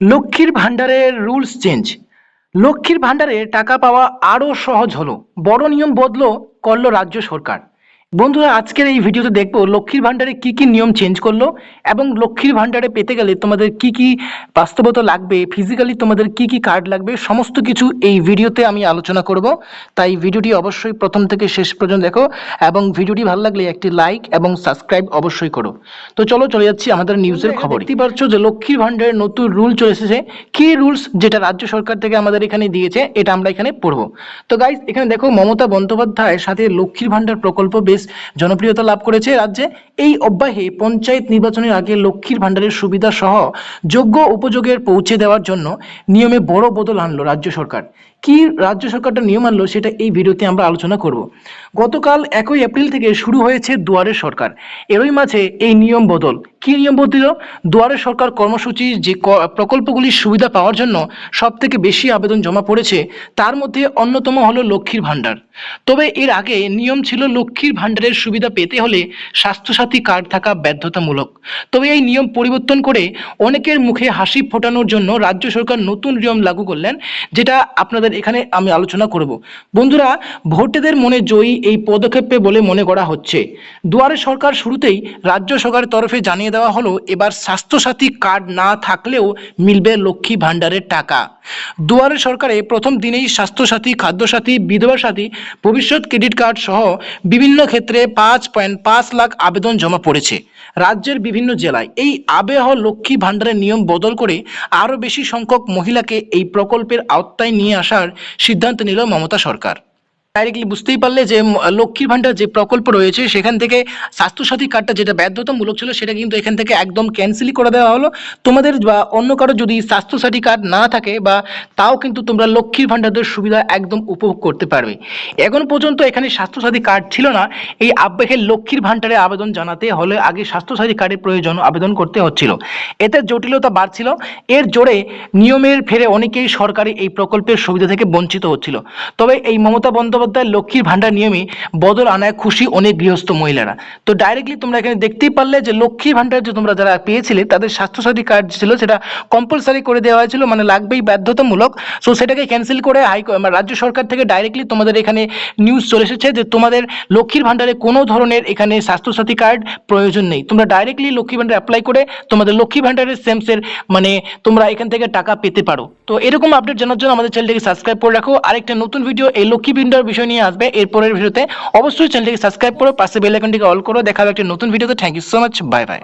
লক্ষ্মীর ভাণ্ডারের rules change. লক্ষ্মীর ভাণ্ডারে টাকা পাওয়া আরও সহজ হলো। বড় নিয়ম বদল করল রাজ্য সরকার। বন্ধুরা আজকের এই ভিডিওতে দেখব লক্ষ্মীর ভাণ্ডারে কি কি নিয়ম চেঞ্জ করল এবং লক্ষ্মীর ভাণ্ডারে পেতে গেলে তোমাদের কি কি বাস্তবতা লাগবে ফিজিক্যালি তোমাদের কি কি কার্ড লাগবে সমস্ত কিছু এই ভিডিওতে আমি আলোচনা করব। তাই ভিডিওটি অবশ্যই প্রথম থেকে শেষ পর্যন্ত দেখো এবং ভিডিওটি ভালো লাগলে একটি লাইক এবং সাবস্ক্রাইব অবশ্যই করো। তো চলো চলে যাচ্ছি আমাদের নিউজের খবর। দেখতে পাচ্ছ যে লক্ষ্মীর ভাণ্ডারের নতুন রুল চলে এসেছে। কি রুলস যেটা রাজ্য সরকার থেকে আমাদের এখানে দিয়েছে এটা আমরা এখানে পড়ব। তো গাইজ এখানে দেখো মমতা বন্দ্যোপাধ্যায়ের সাথে লক্ষ্মীর ভাণ্ডার প্রকল্প বেশ জনপ্রিয়তা লাভ করেছে রাজ্যে। এই অব্যাহে পঞ্চায়েত নির্বাচনের আগে লক্ষ্মীর ভাণ্ডারের সুবিধা সহ যোগ্য উপযোগের পৌঁছে দেওয়ার জন্য নিয়মে বড় বদল আনলো রাজ্য সরকার। কি রাজ্য সরকারটা নিয়ম আনলো সেটা এই ভিডিওতে আমরা আলোচনা করব। গতকাল একই এপ্রিল থেকে শুরু হয়েছে দুয়ারে সরকার। এরই মাঝে এই নিয়ম বদল। কি নিয়ম বদল দুয়ারে সরকার কর্মসূচির যে প্রকল্পগুলির সুবিধা পাওয়ার জন্য সব থেকে বেশি আবেদন জমা পড়েছে, তার মধ্যে অন্যতম হলো লক্ষ্মীর ভাণ্ডার। তবে এর আগে নিয়ম ছিল লক্ষ্মীর ভাণ্ডারের সুবিধা পেতে হলে স্বাস্থ্যসাথী কার্ড থাকা বাধ্যতামূলক তবে এই নিয়ম পরিবর্তন করে অনেকের মুখে হাসি ফোটানোর জন্য রাজ্য সরকার নতুন নিয়ম লাগু করলেন, যেটা আপনাদের এখানে আমি আলোচনা করব। বন্ধুরা, ভোটেদের মনে জয়ী এই পদক্ষেপে বলে মনে করা হচ্ছে। দুয়ারে সরকার শুরুতেই রাজ্য সরকারের তরফে জানিয়ে দেওয়া হলো, এবার স্বাস্থ্যসাথী কার্ড না থাকলেও মিলবে লক্ষ্মী ভাণ্ডারের টাকা। দুয়ারে সরকারে প্রথম দিনেই স্বাস্থ্যসাথী, খাদ্যসাথী, বিধবা সাথী, ভবিষ্যৎ ক্রেডিট কার্ড সহ বিভিন্ন ক্ষেত্রে পাঁচ পয়েন্ট পাঁচ লাখ আবেদন জমা পড়েছে। রাজ্যের বিভিন্ন জেলায় এই আবেহ লক্ষ্মী ভাণ্ডারের নিয়ম বদল করে আরও বেশি সংখ্যক মহিলাকে এই প্রকল্পের আওতায় নিয়ে আসার সিদ্ধান্ত নিল মমতা সরকার। ডাইরেক্টলি বুঝতেই পারলে যে লক্ষ্মীর ভাণ্ডার যে প্রকল্প রয়েছে, সেখান থেকে স্বাস্থ্যসাথী কার্ডটা যেটা বাধ্যতামূলক ছিল, সেটা কিন্তু এখান থেকে একদম ক্যান্সেলই করে দেওয়া হলো। তোমাদের বা অন্য কারও যদি স্বাস্থ্যসাথী কার্ড না থাকে বা তাও কিন্তু তোমরা লক্ষ্মীর ভাণ্ডারের সুবিধা একদম উপভোগ করতে পারবে। এখন পর্যন্ত এখানে স্বাস্থ্যসাথী কার্ড ছিল না। এই আবেগের লক্ষ্মীর ভাণ্ডারে আবেদন জানাতে হলে আগে স্বাস্থ্যসাথী কার্ডের প্রয়োজন আবেদন করতে হচ্ছিল। এতে জটিলতা বাড়ছিল। এর জোরে নিয়মের ফেরে অনেকেই সরকারি এই প্রকল্পের সুবিধা থেকে বঞ্চিত হচ্ছিল। তবে এই মমতা বন্দ্যোপাধ্যায় লক্ষ্মীর ভাণ্ডার নিয়মে বদল আনায় খুশি অনেক গৃহস্থ মহিলারা। তো ডাইরেক্টলি তোমরা এখানে দেখতেই পারলে যে লক্ষ্মীর ভাণ্ডার যে তোমরা যারা পেয়েছিলে, তাদের স্বাস্থ্যসাথী কার্ড ছিল সেটা কম্পালসারি করে দেওয়া হয়েছিল মানে লাগবেই বাধ্যতামূলক। সো সেটাকে ক্যান্সেল করে হাই মানে রাজ্য সরকার থেকে ডাইরেক্টলি তোমাদের এখানে নিউজ চলে এসেছে যে তোমাদের লক্ষ্মীর ভাণ্ডারে কোনো ধরনের এখানে স্বাস্থ্যসাথী কার্ড প্রয়োজন নেই। তোমরা ডাইরেক্টলি লক্ষ্মী ভাণ্ডার অ্যাপ্লাই করে তোমাদের লক্ষ্মী ভাণ্ডারের সেমসের মানে তোমরা এখান থেকে টাকা পেতে পারো। তো এরকম আপডেট জানার জন্য আমাদের চ্যানেলটিকে সাবস্ক্রাইব করে রাখো। আরেকটা নতুন ভিডিও এই লক্ষ্মী বিন্দুর বিষয় নিয়ে আসবে। এরপরের ভিডিওতে অবশ্যই চ্যানেলটিকে সাবস্ক্রাইব করো পাশে বেল আইকনটিকে অল করো। দেখা হবে একটা নতুন ভিডিওতে thank you so much bye bye